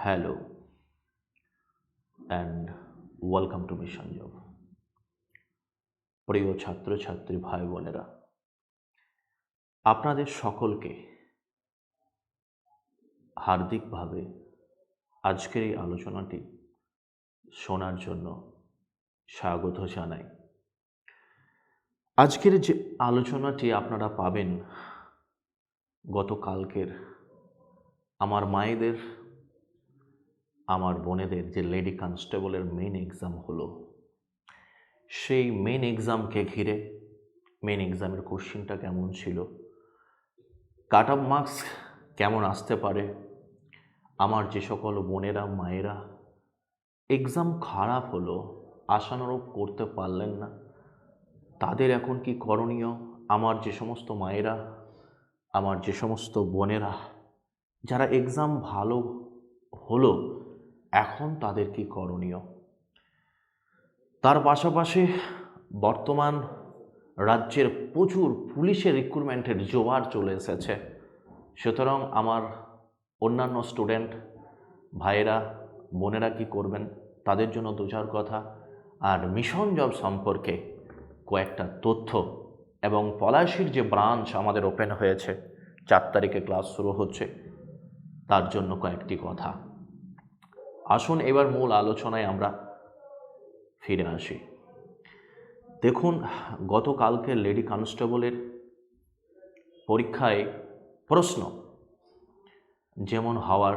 Hello and welcome to Mission Job. প্রিয় ছাত্রছাত্রী ভাই বোনেরা, আপনাদের সকলকে হার্দিকভাবে আজকের এই আলোচনাটি শোনার জন্য স্বাগত জানাই আজকের যে আলোচনাটি আপনারা পাবেন গতকালকের আমার মায়েদের আমার বোনেদের যে লেডি কনস্টেবলের মেন এক্সাম হলো। সেই মেন এক্সামকে ঘিরে মেন এক্সামের কোশ্চেনটা কেমন ছিল? কাট অফ মার্কস কেমন আসতে পারে? আমার যে সকল বোনেরা, মায়েরা এক্সাম খারাপ হলো, আশানুরূপ করতে পারলেন না। তাদের এখন কি করণীয়? আমার যে সমস্ত মায়েরা, আমার যে সমস্ত বোনেরা, যারা এক্সাম ভালো হলো এখন তাদের কি করণীয়? তার পাশাপাশি বর্তমান রাজ্যের প্রচুর পুলিশের রিক্রুটমেন্টের জোয়ার চলে এসেছে। সুতরাং আমার অন্যান্য স্টুডেন্ট ভাইয়েরা, বোনেরা কি করবেন? তাদের জন্য দু চার কথা। আর মিশন জব সম্পর্কে কয়েকটা তথ্য এবং পলাশির যে ব্রাঞ্চ আমাদের ওপেন হয়েছে, চার তারিখে ক্লাস শুরু হচ্ছে, তার জন্য কয়েকটি কথা। আসুন এবার মূল আলোচনায় আমরা ফিরে আসি। দেখুন, গতকালকে লেডি কনস্টেবলের পরীক্ষায় প্রশ্ন যেমন হওয়ার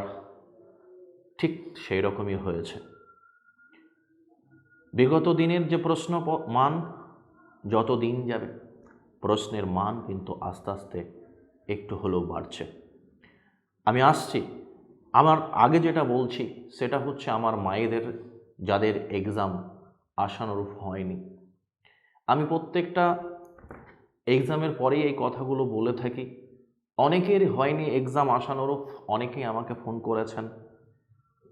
ঠিক সেই রকমই হয়েছে। বিগত দিনের যে প্রশ্ন মান, যত দিন যাবে, প্রশ্নের মান কিন্তু আস্তে আস্তে একটু হলেও বাড়ছে। আমি আসছি আমার আগে যেটা বলছি, সেটা হচ্ছে আমার মায়েদের, যাদের এক্সাম আশানুরূপ হয়নি। আমি প্রত্যেকটা এক্সামের পরেই এই কথাগুলো বলে থাকি। অনেকের হয়নি এক্সাম আশানুরূপ অনেকেই আমাকে ফোন করেছেন,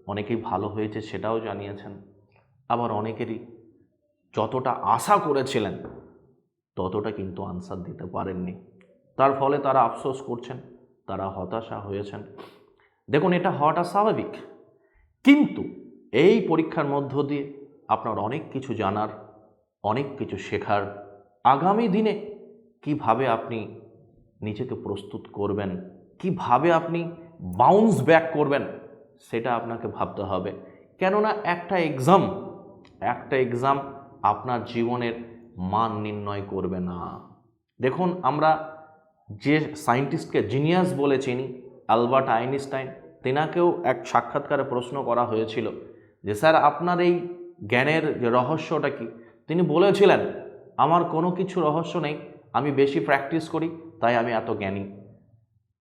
অনেকেই ভালো হয়েছে সেটাও জানিয়েছেন। আবার অনেকেরই যতটা আশা করেছিলেন, ততটা কিন্তু আনসার দিতে পারেননি। তার ফলে তারা আফসোস করছেন, তারা হতাশা হয়েছেন। দেখুন, এটা হওয়াটা স্বাভাবিক। কিন্তু এই পরীক্ষার মধ্য দিয়ে আপনার অনেক কিছু জানার, অনেক কিছু শেখার আগামী দিনে কীভাবে আপনি নিজেকে প্রস্তুত করবেন, কীভাবে আপনি বাউন্স ব্যাক করবেন, সেটা আপনাকে ভাবতে হবে। কেননা একটা এক্সাম একটা এক্সাম আপনার জীবনের মান নির্ণয় করবে না। দেখুন, আমরা যে সায়েন্টিস্টকে জিনিয়াস বলে চিনি অ্যালবার্ট আইনস্টাইন, তেনাকেও এক সাক্ষাৎকারে প্রশ্ন করা হয়েছিল যে, স্যার, আপনার এই জ্ঞানের যে রহস্যটা কি? তিনি বলেছিলেন, আমার কোনো কিছু রহস্য নেই, আমি বেশি প্র্যাকটিস করি, তাই আমি এত জ্ঞানী।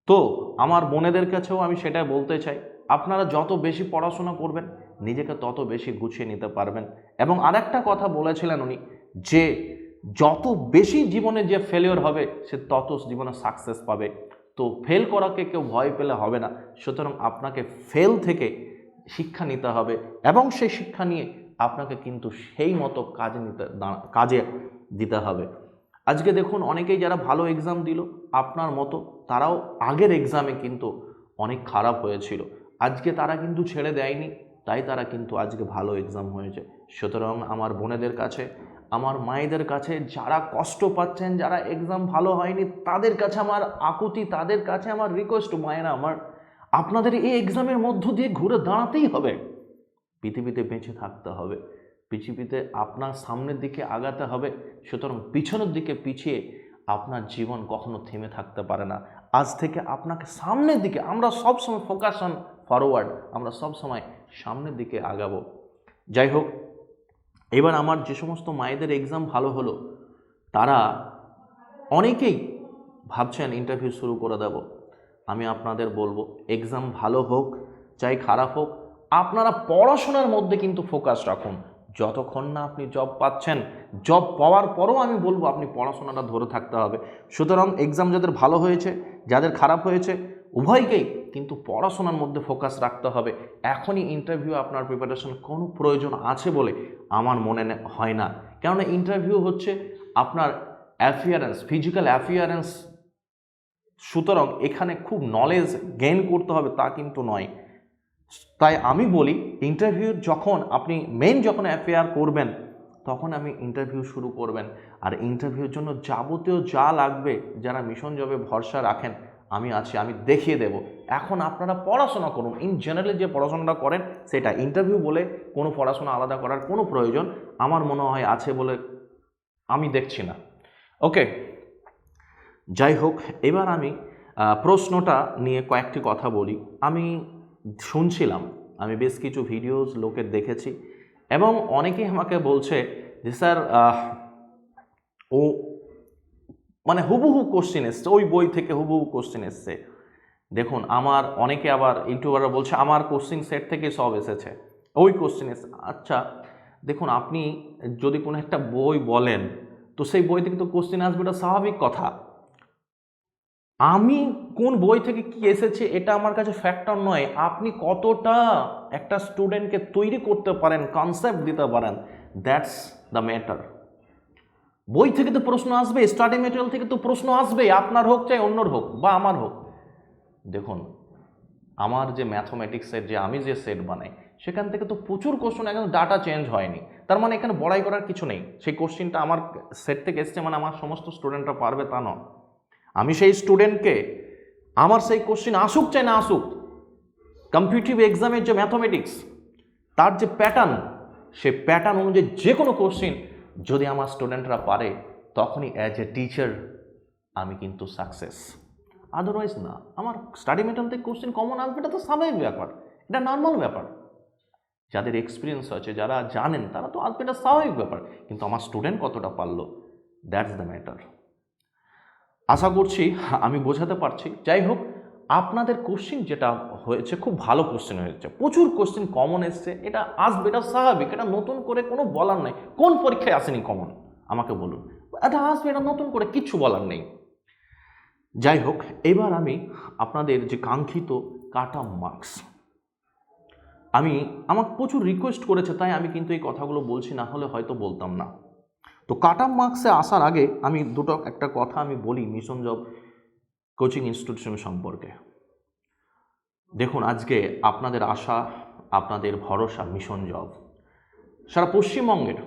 তো আমার বোনেদের কাছেও আমি সেটাই বলতে চাই, আপনারা যত বেশি পড়াশোনা করবেন, নিজেকে তত বেশি গুছিয়ে নিতে পারবেন। এবং আরেকটা কথা বলেছিলেন উনি যে, যত বেশি জীবনে যে ফেলিওর হবে, সে তত জীবনে সাকসেস পাবে। তো ফেল করাকে কেউ ভয় পেলে হবে না। সুতরাং আপনাকে ফেল থেকে শিক্ষা নিতে হবে এবং সেই শিক্ষা নিয়ে আপনাকে কিন্তু সেই মতো কাজে নিতে কাজে দিতে হবে। আজকে দেখুন অনেকেই যারা ভালো এক্সাম দিল, আপনার মতো তারাও আগের এক্সামে কিন্তু অনেক খারাপ হয়েছিল। আজকে তারা কিন্তু ছেড়ে দেয়নি, তাই তারা কিন্তু আজকে ভালো এক্সাম হয়েছে। সুতরাং আমার বোনেদের কাছে আমার মায়েদের কাছে যারা কষ্ট পাচ্ছেন, যারা এক্সাম ভালো হয়নি, তাদের কাছে আমার আকুতি, তাদের কাছে আমার রিকোয়েস্ট মায়েরা আমার, আপনাদের এই এক্সামের মধ্য দিয়ে ঘুরে দাঁড়াতেই হবে। পৃথিবীতে বেঁচে থাকতে হবে। পৃথিবীতে আপনার সামনের দিকে আগাতে হবে। সুতরাং পিছনের দিকে পিছিয়ে আপনার জীবন কখনো থেমে থাকতে পারে না। আজ থেকে আপনাকে সামনের দিকে, আমরা সব সময় ফোকাস অন ফরওয়ার্ড আমরা সব সময় সামনের দিকে আগাবো। যাই হোক এবার আমার যে সমস্ত মায়েদের এক্সাম ভালো হলো, তারা অনেকেই ভাবছেন ইন্টারভিউ শুরু করে দেব। আমি আপনাদের বলব এক্সাম ভালো হোক, চাই খারাপ হোক, আপনারা পড়াশোনার মধ্যে কিন্তু ফোকাস রাখুন। যতক্ষণ না আপনি জব পাচ্ছেন জব পাওয়ার পরও আমি বলব, আপনি পড়াশোনাটা ধরে থাকতে হবে। সুতরাং এক্সাম যাদের ভালো হয়েছে, যাদের খারাপ হয়েছে উভয়কেই কিন্তু পড়াশোনার মধ্যে ফোকাস রাখতে হবে। এখনই ইন্টারভিউ আপনার প্রিপারেশন কোনো প্রয়োজন আছে বলে আমার মনে হয় না। কেননা ইন্টারভিউ হচ্ছে আপনার অ্যাফিয়ারেন্স ফিজিক্যাল অ্যাফিয়ারেন্স সুতরাং এখানে খুব নলেজ গেইন করতে হবে তা কিন্তু নয়। তাই আমি বলি ইন্টারভিউ যখন আপনি মেন যখন অ্যাফেয়ার করবেন, তখন আমি ইন্টারভিউ শুরু করবেন। আর ইন্টারভিউর জন্য যাবতীয় যা লাগবে, যারা মিশন জবে ভরসা রাখেন আমি আছি, আমি দেখিয়ে দেব। এখন আপনারা পড়াশোনা করুন। ইন জেনারেলি যে পড়াশোনাটা করেন, সেটা ইন্টারভিউ বলে কোনো পড়াশোনা আলাদা করার কোনো প্রয়োজন আমার মনে হয় আছে বলে আমি দেখছি না। ওকে যাই হোক, এবার আমি প্রশ্নটা নিয়ে কয়েকটি কথা বলি। আমি শুনছিলাম, আমি বেশ কিছু ভিডিওস লোকের দেখেছি এবং অনেকেই আমাকে বলছে যে, স্যার ও মানে হুবহু কোশ্চেন এসছে, ওই বই থেকে হুবহু কোশ্চেন এসছে। দেখুন, আমার অনেকে আবার ইউটিউবাররা বলছে, আমার কোশ্চিন সেট থেকে সব এসেছে। ওই কোশ্চেন এসে আচ্ছা দেখুন, আপনি যদি কোনো একটা বই বলেন, তো সেই বই থেকে তো কোশ্চেন আসবে, এটা স্বাভাবিক কথা। আমি কোন বই থেকে কি এসেছে, এটা আমার কাছে ফ্যাক্টর নয়। আপনি কতটা একটা স্টুডেন্টকে তৈরি করতে পারেন কনসেপ্ট দিতে পারেন দ্যাটস দ্য ম্যাটার বই থেকে তো প্রশ্ন আসবে স্টাডি মেটেরিয়াল থেকে তো প্রশ্ন আসবে, আপনার হোক চাই অন্যর হোক বা আমার হোক। দেখুন, আমার যে ম্যাথমেটিক্সের যে, আমি যে সেট বানাই, সেখান থেকে তো প্রচুর কোশ্চেন একদম ডাটা চেঞ্জ হয়নি। তার মানে এখানে বড়াই করার কিছু নেই। সেই কোশ্চেনটা আমার সেট থেকে এসছে মানে আমার সমস্ত স্টুডেন্টরা পারবে তা নয়। আমি সেই স্টুডেন্টকে আমার সেই কোশ্চেন আসুক চাই না আসুক কম্পিটিটিভ এক্সামের যে ম্যাথমেটিক্স তার যে প্যাটার্ন সে প্যাটার্ন অনুযায়ী যে কোনো কোশ্চেন যদি আমার স্টুডেন্টরা পারে, তখনই অ্যাজ এ টিচার আমি কিন্তু সাকসেস আদারওয়াইজ না। আমার স্টাডি মেটাল থেকে কোশ্চেন কমন আসবে এটা তো স্বাভাবিক ব্যাপার। এটা নর্মাল ব্যাপার। যাদের এক্সপিরিয়েন্স আছে, যারা জানেন, তারা তো আসবে এটা স্বাভাবিক ব্যাপার। কিন্তু আমার স্টুডেন্ট কতটা পারল? দ্যাটস দ্য ম্যাটার আশা করছি আমি বোঝাতে পারছি। যাই হোক আপনাদের কোশ্চেন যেটা হয়েছে, খুব ভালো কোশ্চেন হয়েছে। প্রচুর কোশ্চেন কমন এসছে। এটা আসবে, এটা স্বাভাবিক। এটা নতুন করে কোনো বলার নেই। কোন পরীক্ষায় আসেনি কমন আমাকে বলুন। এটা আসবে, এটা নতুন করে কিচ্ছু বলার নেই। যাই হোক, এবার আমি আপনাদের যে কাঙ্ক্ষিত কাটা মার্কস আমি, আমাকে প্রচুর রিকোয়েস্ট করেছে, তাই আমি কিন্তু এই কথাগুলো বলছি, না হলে হয়তো বলতাম না। তো কাটা মার্কসে আসার আগে আমি দুটো একটা কথা আমি বলি মিশন জব কোচিং ইনস্টিটিউশন সম্পর্কে। দেখুন, আজকে আপনাদের আশা, আপনাদের ভরসা মিশন জব সারা পশ্চিমবঙ্গের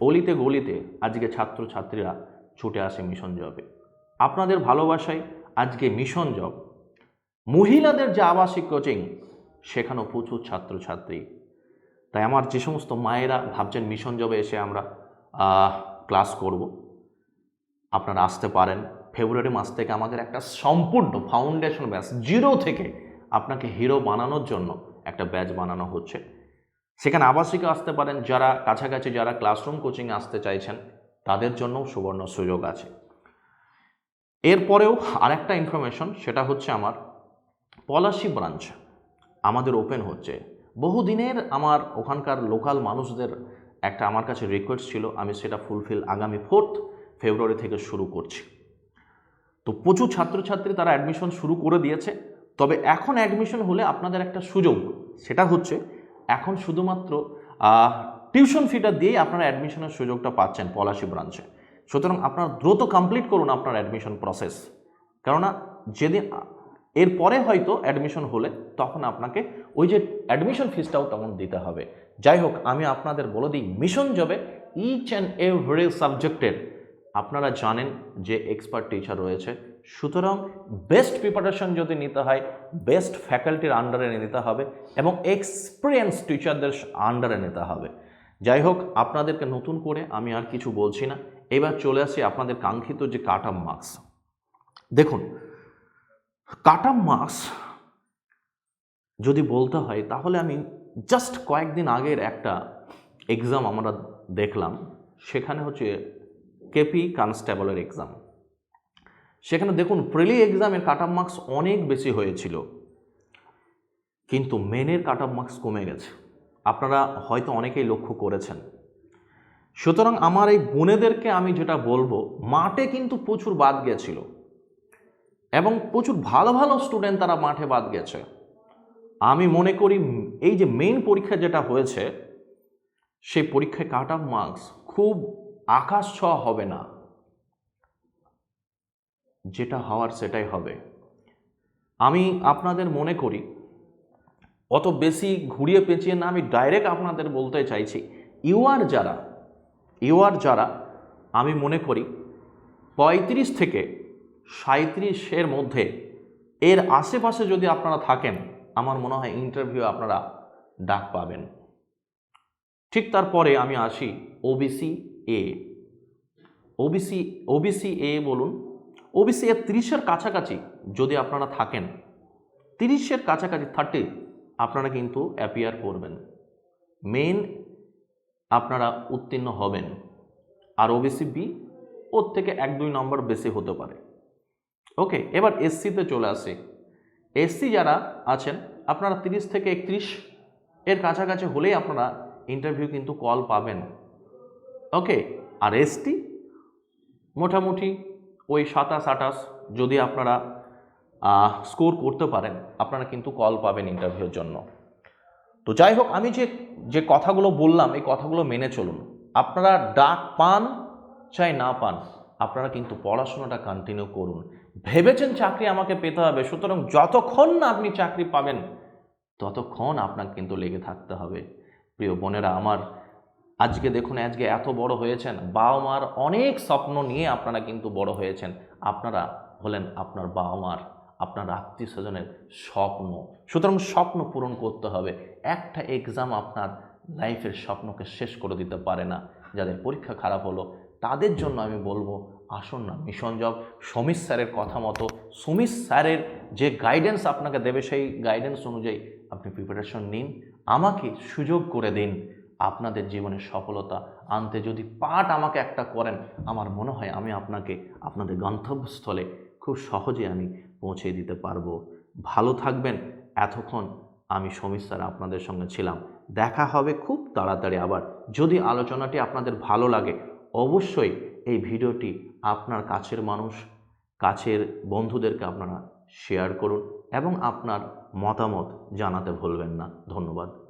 অলিতে গলিতে আজকে ছাত্রছাত্রীরা ছুটে আসে মিশন জবে আপনাদের ভালোবাসায় আজকে মিশন জব মহিলাদের যে আবাসিক কোচিং, সেখানেও প্রচুর ছাত্রছাত্রী। তাই আমার যে সমস্ত মায়েরা ভাবছেন মিশন জবে এসে আমরা ক্লাস করব। আপনারা আসতে পারেন। ফেব্রুয়ারি মাস থেকে আমাদের একটা সম্পূর্ণ ফাউন্ডেশন ব্যাচ জিরো থেকে আপনাকে হিরো বানানোর জন্য একটা ব্যাচ বানানো হচ্ছে। সেখানে আবাসিকে আসতে পারেন, যারা কাছাকাছি যারা ক্লাসরুম কোচিংয়ে আসতে চাইছেন, তাদের জন্যও সুবর্ণ সুযোগ আছে। এরপরেও আরেকটা ইনফরমেশন সেটা হচ্ছে আমার পলাশি ব্রাঞ্চ আমাদের ওপেন হচ্ছে। বহুদিনের আমার ওখানকার লোকাল মানুষদের একটা আমার কাছে রিকোয়েস্ট ছিল, আমি সেটা ফুলফিল আগামী ফোর্থ ফেব্রুয়ারি থেকে শুরু করছি। তো প্রচুর ছাত্রছাত্রী তারা অ্যাডমিশন শুরু করে দিয়েছে। তবে এখন অ্যাডমিশন হলে আপনাদের একটা সুযোগ, সেটা হচ্ছে এখন শুধুমাত্র টিউশন ফিটা দিয়েই আপনারা অ্যাডমিশনের সুযোগটা পাচ্ছেন পলাশি ব্রাঞ্চে সুতরাং আপনারা দ্রুত কমপ্লিট করুন আপনার অ্যাডমিশন প্রসেস কেননা যেদিন এরপরে হয়তো অ্যাডমিশন হলে তখন আপনাকে ওই যে অ্যাডমিশন ফিসটাও তখন দিতে হবে। যাই হোক, আমি আপনাদের বলে দিই মিশন জবে ইচ অ্যান্ড এভরি সাবজেক্টের আপনারা জানেন যে এক্সপার্ট টিচার রয়েছে। সুতরাং বেস্ট প্রিপারেশন যদি নিতে হয় বেস্ট ফ্যাকাল্টির আন্ডারে নিতে হবে এবং এক্সপিরিয়েন্স টিচারদের আন্ডারে নিতে হবে। যাই হোক, আপনাদেরকে নতুন করে আমি আর কিছু বলছি না। এবার চলে আসি আপনাদের কাঙ্ক্ষিত যে কাট অফ মার্কস দেখুন কাট অফ মার্কস যদি বলতে হয়, তাহলে আমি জাস্ট কয়েকদিন আগের একটা এক্সাম আমরা দেখলাম। সেখানে হচ্ছে কেপি কনস্টেবলের এক্সাম সেখানে দেখুন প্রিলি এক্সামের কাট অফ মার্কস অনেক বেশি হয়েছিল। কিন্তু মেনের কাট অফ মার্কস কমে গেছে। আপনারা হয়তো অনেকেই লক্ষ্য করেছেন। সুতরাং আমার এই বোনেদেরকে আমি যেটা বলব, মাঠে কিন্তু প্রচুর বাদ গেছিল। এবং প্রচুর ভালো ভালো স্টুডেন্ট তারা মাঠে বাদ গেছে। আমি মনে করি, এই যে মেইন পরীক্ষা যেটা হয়েছে, সেই পরীক্ষায় কাট অফ মার্কস খুব আকাশ ছোঁয়া হবে না। যেটা হওয়ার সেটাই হবে। আমি আপনাদের মনে করি, অত বেশি ঘুরিয়ে পেঁচিয়ে না, আমি ডাইরেক্ট আপনাদের বলতে চাইছি ইউআর যারা ইউআর যারা, আমি মনে করি পঁয়ত্রিশ থেকে সাঁত্রিশের মধ্যে এর আশেপাশে যদি আপনারা থাকেন, আমার মনে হয় ইন্টারভিউ আপনারা ডাক পাবেন। ঠিক তারপরে আমি আসি OBC A OBC OBC A বলুন ওবিসি এ তিরিশের কাছাকাছি যদি আপনারা থাকেন, তিরিশের কাছাকাছি থার্টি আপনারা কিন্তু অ্যাপিয়ার করবেন। মেন আপনারা উত্তীর্ণ হবেন। আর ওবিসি বি ওর থেকে এক, দুই নম্বর বেশি হতে পারে। ওকে এবার এসসিতে চলে আসে। এসসি যারা আছেন, আপনারা তিরিশ থেকে একত্রিশ এর কাছাকাছি হলেই আপনারা ইন্টারভিউ কিন্তু কল পাবেন। ওকে, আর এসটি মোটামুটি ওই সাতাশ আটাশ যদি আপনারা স্কোর করতে পারেন, আপনারা কিন্তু কল পাবেন ইন্টারভিউর জন্য। তো যাই হোক, আমি যে যে কথাগুলো বললাম, এই কথাগুলো মেনে চলুন। আপনারা ডাক পান, চাই না পান, আপনারা কিন্তু পড়াশোনাটা কন্টিনিউ করুন। ভেবেছেন চাকরি আমাকে পেতে হবে, সুতরাং যতক্ষণ না আপনি চাকরি পাবেন, ততক্ষণ আপনাকে কিন্তু লেগে থাকতে হবে। প্রিয় বোনেরা, আমার আজকে দেখুন, আজকে এত বড় হয়েছেন। বাবা মার অনেক স্বপ্ন নিয়ে আপনারা কিন্তু বড় হয়েছেন। আপনারা হলেন আপনার বাবা মার আপনার আত্মীয় স্বজনের স্বপ্ন। সুতরাং স্বপ্ন পূরণ করতে হবে। একটা এক্সাম আপনার লাইফের স্বপ্নকে শেষ করে দিতে পারে না। যাদের পরীক্ষা খারাপ হলো, তাদের জন্য আমি বলব, আসুন না মিশন জব সমীর স্যারের কথা মতো সমীর স্যারের যে গাইডেন্স আপনাকে দেবে, সেই গাইডেন্স অনুযায়ী আপনি প্রিপারেশন নিন। আমাকে সুযোগ করে দিন। আপনাদের জীবনের সফলতা আনতে যদি পাঠ আমাকে একটা করেন, আমার মনে হয় আমি আপনাকে আপনাদের গন্তব্যস্থলে খুব সহজে আমি পৌঁছে দিতে পারব। ভালো থাকবেন। এতক্ষণ আমি সমীর স্যার আপনাদের সঙ্গে ছিলাম। দেখা হবে খুব তাড়াতাড়ি আবার। যদি আলোচনাটি আপনাদের ভালো লাগে, অবশ্যই এই ভিডিওটি আপনার কাছের মানুষ, কাছের বন্ধুদেরকে আপনারা শেয়ার করুন এবং আপনার মতামত জানাতে ভুলবেন না। ধন্যবাদ।